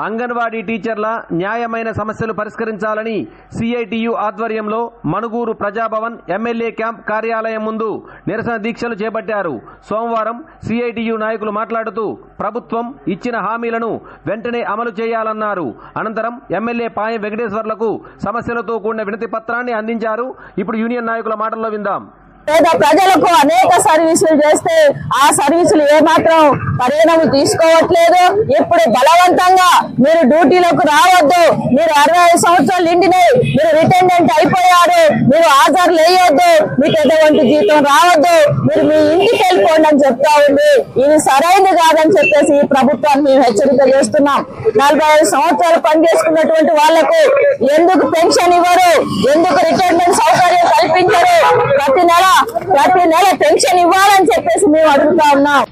అంగన్వాడీ టీచర్ల న్యాయమైన సమస్యలు పరిష్కరించాలని సిఐటియు ఆధ్వర్యంలో మణుగూరు ప్రజాభవన్ ఎమ్మెల్యే క్యాంప్ కార్యాలయం ముందు నిరసన దీక్షలు చేపట్టారు. సోమవారం సిఐటియు నాయకులు మాట్లాడుతూ ప్రభుత్వం ఇచ్చిన హామీలను వెంటనే అమలు చేయాలన్నారు. అనంతరం ఎమ్మెల్యే పాయం వెంకటేశ్వర్లకు సమస్యలతో కూడిన వినతి పత్రాన్ని అందించారు. ఇప్పుడు యూనియన్ నాయకుల మాటల్లో విందాం. పేద ప్రజలకు అనేక సర్వీసులు చేస్తే ఆ సర్వీసులు ఏమాత్రం పరిణామం తీసుకోవట్లేదు. ఇప్పుడు బలవంతంగా మీరు డ్యూటీలోకి రావద్దు. మీరు అరవై ఐదు సంవత్సరాలు నిండినాయి మీరు రిటైర్మెంట్ అయిపోయారు. మీరు హాజరు లేయొద్దు. మీకు ఎటువంటి జీతం రావద్దు. మీరు మీ ఇంటికి వెళ్ళిపోండి అని చెప్తా ఉంది. ఇది సరైనది కాదని చెప్పేసి ఈ ప్రభుత్వాన్ని మేము హెచ్చరిక చేస్తున్నాం. నలభై ఐదు సంవత్సరాలు పనిచేసుకున్నటువంటి వాళ్ళకు ఎందుకు పెన్షన్ ఇవ్వరు? ఎందుకు రిటైర్మెంట్ సౌకర్యం ప్రతి నెల పెన్షన్ ఇవ్వాలని చెప్పేసి మేము అడుగుతా ఉన్నాం.